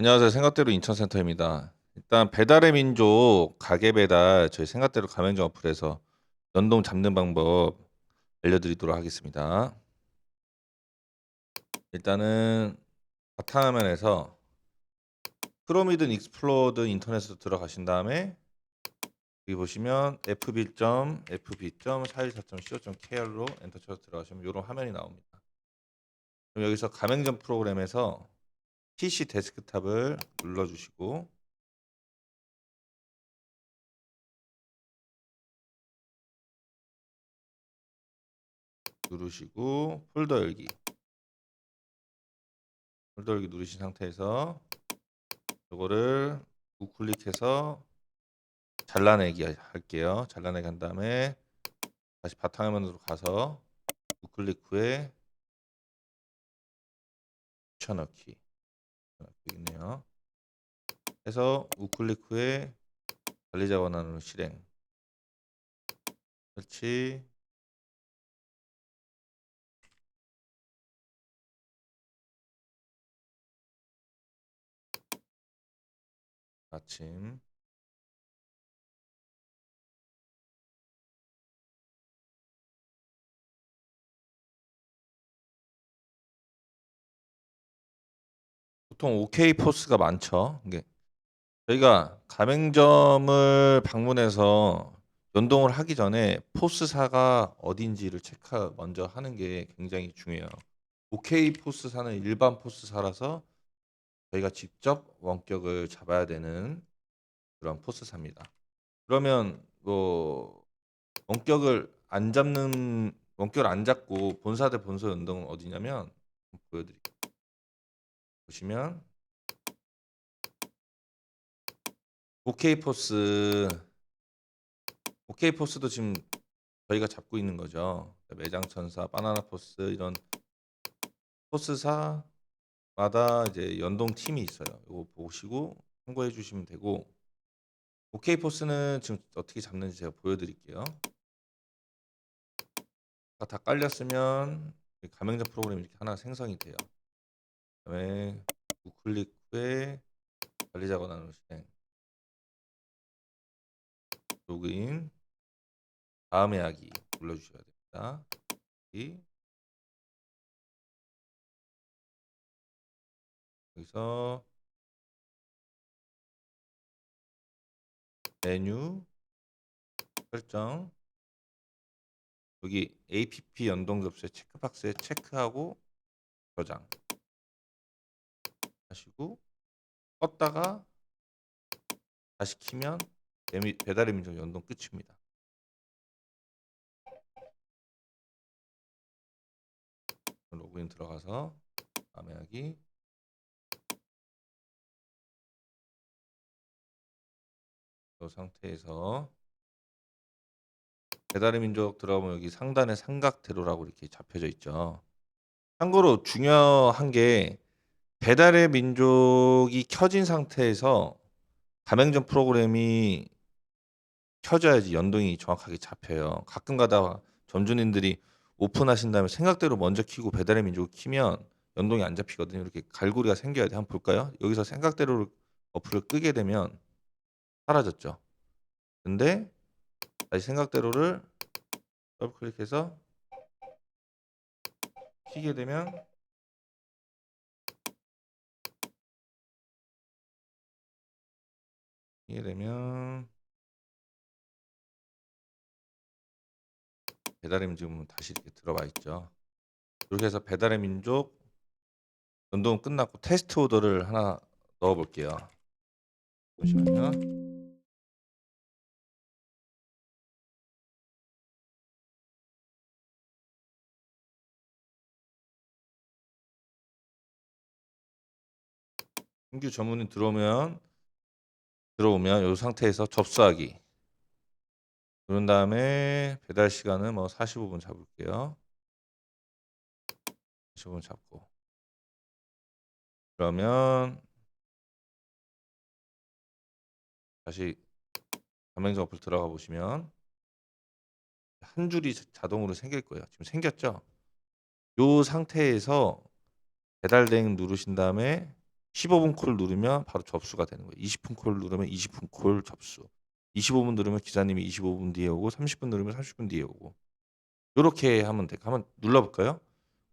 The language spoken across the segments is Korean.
안녕하세요. 생각대로 인천센터입니다. 일단 배달의 민족 가게 배달 저희 생각대로 가맹점 어플에서 연동 잡는 방법 알려드리도록 하겠습니다. 일단은 바탕화면에서 크롬이든 익스플로어든 인터넷으로 들어가신 다음에 여기 보시면 fb.fb.414.co.kr로 엔터 쳐서 들어가시면 이런 화면이 나옵니다. 그럼 여기서 가맹점 프로그램에서 PC 데스크탑을 눌러주시고 누르시고 폴더 열기 폴더 열기 누르신 상태에서 이거를 우클릭해서 잘라내기 할게요. 잘라내기 한 다음에 다시 바탕화면으로 가서 우클릭 후에 붙여넣기 있네요. 해서 우클릭 후에 관리자 원하는 실행. 설치 아침 보통 OK 포스가 많죠. 이게 저희가 가맹점을 방문해서 연동을 하기 전에 포스사가 어딘지를 체크 먼저 하는 게 굉장히 중요해요. OK 포스사는 일반 포스사라서 저희가 직접 원격을 잡아야 되는 그런 포스사입니다. 그러면 뭐 원격을 안 잡는 원격을 안 잡고 본사 대 본사 연동은 어디냐면 보여드릴게요. 보시면 OK 포스 OK 포스도 지금 저희가 잡고 있는 거죠. 매장 천사, 바나나 포스 이런 포스사마다 이제 연동 팀이 있어요. 이거 보시고 참고해 주시면 되고 OK 포스는 지금 어떻게 잡는지 제가 보여드릴게요. 다 깔렸으면 가맹점 프로그램이 이렇게 하나 생성이 돼요. 그다음에 우클릭 후에 관리자 권한으로 실행. 로그인. 다음에 하기 눌러주셔야 됩니다. 여기 여기서 메뉴 설정. 여기 app 연동 접수에 체크박스에 체크하고 저장 하시고 껐다가 다시 키면 배달의 민족 연동 끝입니다. 로그인 들어가서 다음에 하기 이 상태에서 배달의 민족 들어가면 여기 상단에 삼각대로라고 이렇게 잡혀져 있죠. 참고로 중요한 게 배달의 민족이 켜진 상태에서 가맹점 프로그램이 켜져야지 연동이 정확하게 잡혀요. 가끔 가다가 점주님들이 오픈하신 다음에 생각대로 먼저 키고 배달의 민족을 키면 연동이 안 잡히거든요. 이렇게 갈고리가 생겨야 돼. 한번 볼까요? 여기서 생각대로 어플을 끄게 되면 사라졌죠. 근데 다시 생각대로를 더블 클릭해서 키게 되면 키게 되면 배달의 민족은 다시 이렇게 들어와 있죠. 이렇게 해서 배달의 민족 연동은 끝났고 테스트 오더를 하나 넣어 볼게요. 보시면요. 신규 전문인 들어오면 들어오면 이 상태에서 접수하기 그런 다음에 배달 시간은 뭐 45분 잡을게요. 45분 잡고 그러면 다시 가맹점 어플 들어가 보시면 한 줄이 자동으로 생길 거예요. 지금 생겼죠? 이 상태에서 배달 대행 누르신 다음에 15분 콜 누르면 바로 접수가 되는 거예요. 20분 콜 누르면 20분 콜 접수. 25분 누르면 기사님이 25분 뒤에 오고 30분 누르면 30분 뒤에 오고. 요렇게 하면 돼. 한번 눌러 볼까요?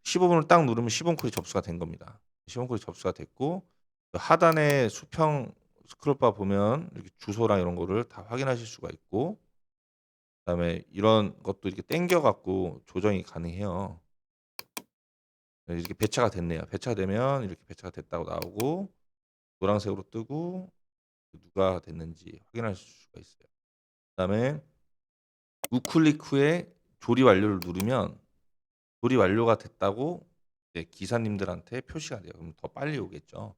15분을 딱 누르면 10분 콜이 접수가 된 겁니다. 10분 콜이 접수가 됐고 그 하단에 수평 스크롤바 보면 이렇게 주소랑 이런 거를 다 확인하실 수가 있고 그다음에 이런 것도 이렇게 당겨 갖고 조정이 가능해요. 네, 이렇게 배차가 됐네요. 배차가 되면 이렇게 배차가 됐다고 나오고 노란색으로 뜨고 누가 됐는지 확인할 수가 있어요. 그다음에 우클릭 후에 조리 완료를 누르면 조리 완료가 됐다고 기사님들한테 표시가 돼요. 그럼 더 빨리 오겠죠.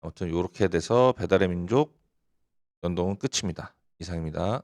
아무튼 이렇게 돼서 배달의 민족 연동은 끝입니다. 이상입니다.